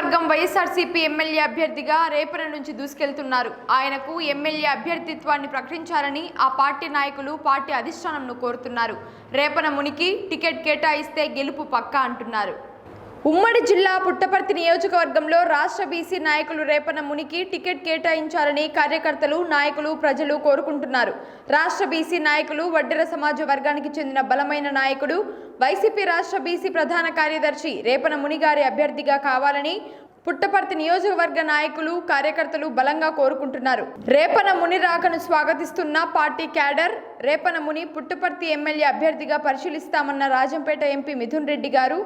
నియోజకవర్గం వైఎస్ఆర్సీపీ ఎమ్మెల్యే అభ్యర్థిగా రేపన నుంచి దూసుకెళ్తున్నారు. ఆయనకు ఎమ్మెల్యే అభ్యర్థిత్వాన్ని ప్రకటించాలని ఆ పార్టీ నాయకులు పార్టీ అధిష్టానంను కోరుతున్నారు. రేపన మునికి టికెట్ కేటాయిస్తే గెలుపు పక్కా అంటున్నారు. ఉమ్మడి జిల్లా పుట్టపర్తి నియోజకవర్గంలో రాష్ట్ర బీసీ నాయకులు రేపన మునికి టికెట్ కేటాయించాలని కార్యకర్తలు నాయకులు ప్రజలు కోరుకుంటున్నారు. రాష్ట్ర బీసీ నాయకులు వడ్డెర సమాజ వర్గానికి చెందిన బలమైన నాయకుడు వైసీపీ రాష్ట్ర బీసీ ప్రధాన కార్యదర్శి రేపన మునిగారి అభ్యర్థిగా కావాలని పుట్టపర్తి నియోజకవర్గ నాయకులు కార్యకర్తలు బలంగా కోరుకుంటున్నారు. రేపన ముని రాకను స్వాగతిస్తున్న పార్టీ క్యాడర్ రేపన ముని పుట్టపర్తి ఎమ్మెల్యే అభ్యర్థిగా పరిశీలిస్తామన్న రాజంపేట ఎంపీ మిథున్ రెడ్డి గారు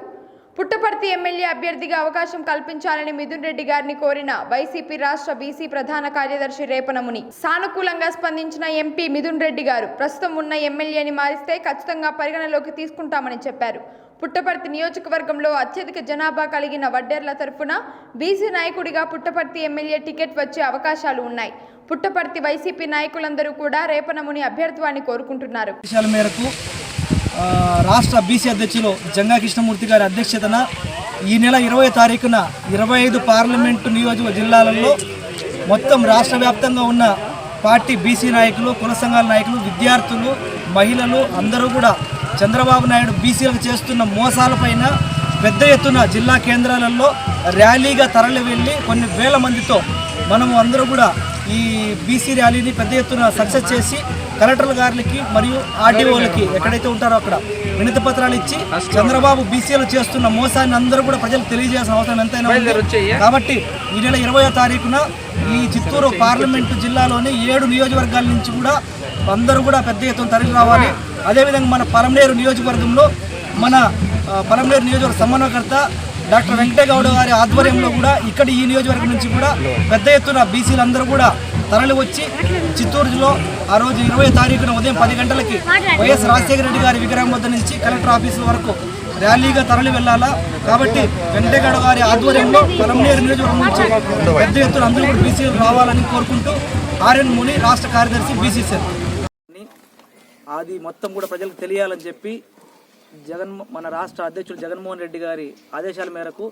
పుట్టపర్తి ఎమ్మెల్యే అభ్యర్థిగా అవకాశం కల్పించాలని మిథున్ రెడ్డి గారిని కోరిన వైసీపీ రాష్ట్ర బీసీ ప్రధాన కార్యదర్శి రేపనముని సానుకూలంగా స్పందించిన ఎంపీ మిథున్ రెడ్డి గారు ప్రస్తుతం ఉన్న ఎమ్మెల్యేని మారిస్తే ఖచ్చితంగా పరిగణలోకి తీసుకుంటామని చెప్పారు. పుట్టపర్తి నియోజకవర్గంలో అత్యధిక జనాభా కలిగిన వడ్డేర్ల తరఫున బీసీ నాయకుడిగా పుట్టపర్తి ఎమ్మెల్యే టికెట్ వచ్చే అవకాశాలు ఉన్నాయి. పుట్టపర్తి వైసీపీ నాయకులందరూ కూడా రేపనముని అభ్యర్థివాన్ని కోరుకుంటున్నారు. మేరకు రాష్ట్ర బీసీ అధ్యక్షులు జంగా కృష్ణమూర్తి గారి అధ్యక్షతన ఈ నెల ఇరవై తారీఖున ఇరవై ఐదు పార్లమెంటు నియోజక జిల్లాలలో మొత్తం రాష్ట్ర వ్యాప్తంగా ఉన్న పార్టీ బీసీ నాయకులు కుల సంఘాల నాయకులు విద్యార్థులు మహిళలు అందరూ కూడా చంద్రబాబు నాయుడు బీసీలకు చేస్తున్న మోసాలపైన పెద్ద ఎత్తున జిల్లా కేంద్రాలలో ర్యాలీగా తరలి వెళ్ళి కొన్ని వేల మందితో మనము అందరూ కూడా ఈ బీసీ ర్యాలీని పెద్ద ఎత్తున సక్సెస్ చేసి కలెక్టర్ గారికి మరియు ఆర్డీఓలకి ఎక్కడైతే ఉంటారో అక్కడ వినతి పత్రాలు ఇచ్చి చంద్రబాబు బీసీలు చేస్తున్న మోసాన్ని అందరూ కూడా ప్రజలకు తెలియజేయాల్సిన అవసరం ఎంతైనా ఉంది. కాబట్టి ఈ నెల ఇరవయో తారీఖున ఈ చిత్తూరు పార్లమెంటు జిల్లాలోని ఏడు నియోజకవర్గాల నుంచి కూడా అందరూ కూడా పెద్ద ఎత్తున తరలి రావాలి. అదేవిధంగా మన పలమనేరు నియోజకవర్గంలో మన ఆ, పలమనేరు నియోజకవర్గ సమన్వయకర్త డాక్టర్ వెంకటగౌడ గారి ఆధ్వర్యంలో కూడా ఇక్కడ ఈ నియోజకవర్గం నుంచి కూడా పెద్ద ఎత్తున బీసీలందరూ కూడా తరలి వచ్చి చిత్తూరులో ఆ రోజు ఇరవై తారీఖున ఉదయం పది గంటలకి వైఎస్ రాజశేఖర రెడ్డి గారి విగ్రహం వద్ద నుంచి కలెక్టర్ ఆఫీసు వరకు ర్యాలీగా తరలి వెళ్ళాలా? కాబట్టి వెంకటగౌడ గారి ఆధ్వర్యంలో పలమనేరు నియోజకవర్గం నుంచి పెద్ద ఎత్తున అందరూ కూడా బీసీలు రావాలని కోరుకుంటూ ఆర్ఎన్ ముని రాష్ట్ర కార్యదర్శి బీసీసీ అది మొత్తం కూడా ప్రజలకు తెలియాలని చెప్పి జగన్ మన రాష్ట్ర అధ్యక్షుడు జగన్మోహన్ రెడ్డి గారి ఆదేశాల మేరకు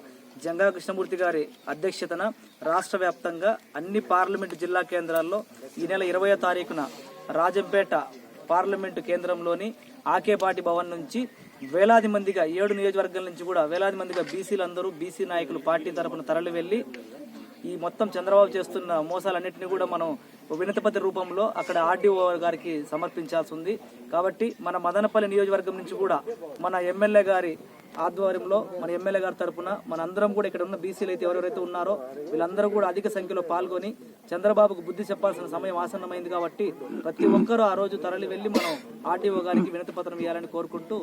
జంగా కృష్ణమూర్తి గారి అధ్యక్షతన రాష్ట్ర వ్యాప్తంగా అన్ని పార్లమెంటు జిల్లా కేంద్రాల్లో ఈ నెల ఇరవయో తారీఖున రాజంపేట పార్లమెంటు కేంద్రంలోని ఆకేపాటి భవన్ నుంచి వేలాది మందిగా ఏడు నియోజకవర్గాల నుంచి కూడా వేలాది మందిగా బీసీలందరూ బీసీ నాయకులు పార్టీ తరపున తరలి వెళ్ళి ఈ మొత్తం చంద్రబాబు చేస్తున్న మోసాలన్నింటినీ కూడా మనం వినతిపత్ర రూపంలో అక్కడ ఆర్డీఓ గారికి సమర్పించాల్సి ఉంది. కాబట్టి మన మదనపల్లి నియోజకవర్గం నుంచి కూడా మన ఎమ్మెల్యే గారి ఆధ్వర్యంలో మన ఎమ్మెల్యే గారి తరఫున మన అందరం కూడా ఇక్కడ ఉన్న బీసీలు అయితే ఎవరెవరైతే ఉన్నారో వీళ్ళందరూ కూడా అధిక సంఖ్యలో పాల్గొని చంద్రబాబుకు బుద్ధి చెప్పాల్సిన సమయం ఆసన్నమైంది కాబట్టి ప్రతి ఒక్కరూ ఆ రోజు తరలి వెళ్ళి మనం ఆర్డీఓ గారికి వినతి పత్రం ఇవ్వాలని కోరుకుంటూ